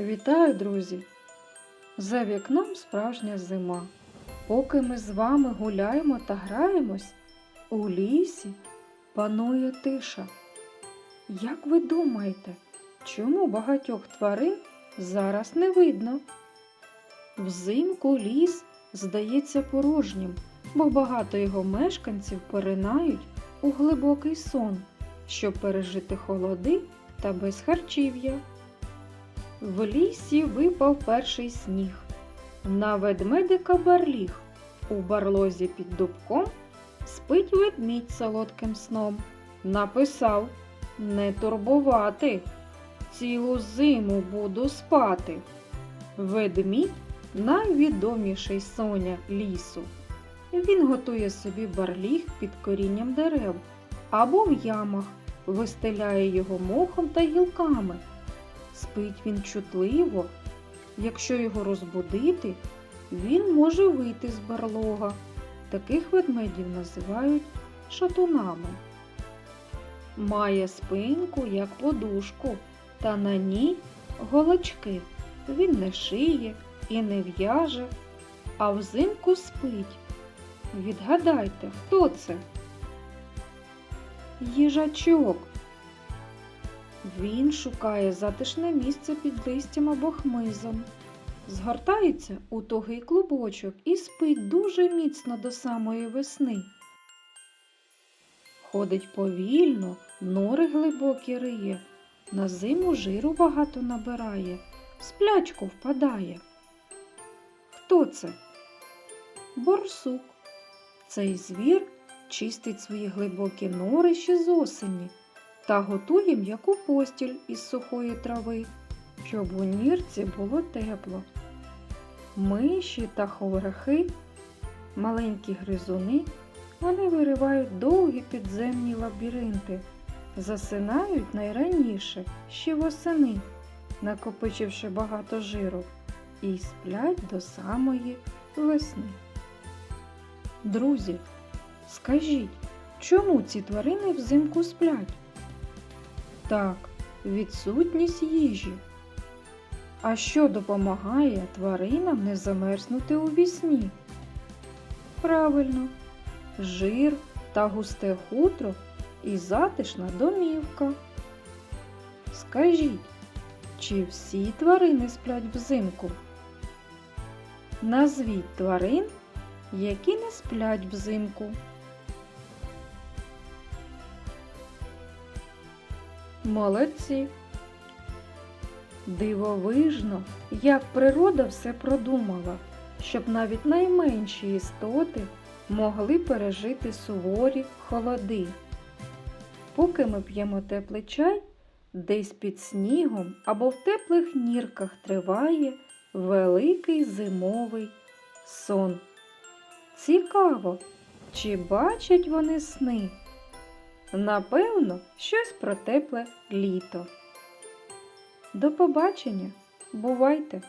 Вітаю, друзі! За вікном справжня зима. Поки ми з вами гуляємо та граємось, у лісі панує тиша. Як ви думаєте, чому багатьох тварин зараз не видно? Взимку ліс здається порожнім, бо багато його мешканців поринають у глибокий сон, щоб пережити холоди та безхарчів'я. В лісі випав перший сніг. На ведмедика барліг. У барлозі під дубком спить ведмідь солодким сном. Написав не турбувати. Цілу зиму буду спати. Ведмідь найвідоміший соня лісу. Він готує собі барліг під корінням дерев або в ямах, вистеляє його мохом та гілками. Спить він чутливо. Якщо його розбудити, він може вийти з барлога. Таких ведмедів називають шатунами. Має спинку, як подушку, та на ній голочки. Він не шиє і не в'яже, а взимку спить. Відгадайте, хто це? Їжачок. Він шукає затишне місце під листям або хмизом. Згортається у тугий клубочок і спить дуже міцно до самої весни. Ходить повільно, нори глибокі риє, на зиму жиру багато набирає, в сплячку впадає. Хто це? Борсук. Цей звір чистить свої глибокі нори ще з осені та готує м'яку постіль із сухої трави, щоб у нірці було тепло. Миші та ховрахи, маленькі гризуни, вони виривають довгі підземні лабіринти, засинають найраніше ще восени, накопичивши багато жиру, і сплять до самої весни. Друзі, скажіть, чому ці тварини взимку сплять? Так, відсутність їжі. А що допомагає тваринам не замерзнути у вісні? Правильно, жир та густе хутро і затишна домівка. Скажіть, чи всі тварини сплять взимку? Назвіть тварин, які не сплять взимку. Молодці. Дивовижно, як природа все продумала, щоб навіть найменші істоти могли пережити суворі холоди. Поки ми п'ємо теплий чай, десь під снігом або в теплих нірках триває великий зимовий сон. Цікаво, чи бачать вони сни? Напевно, щось про тепле літо. До побачення. Бувайте!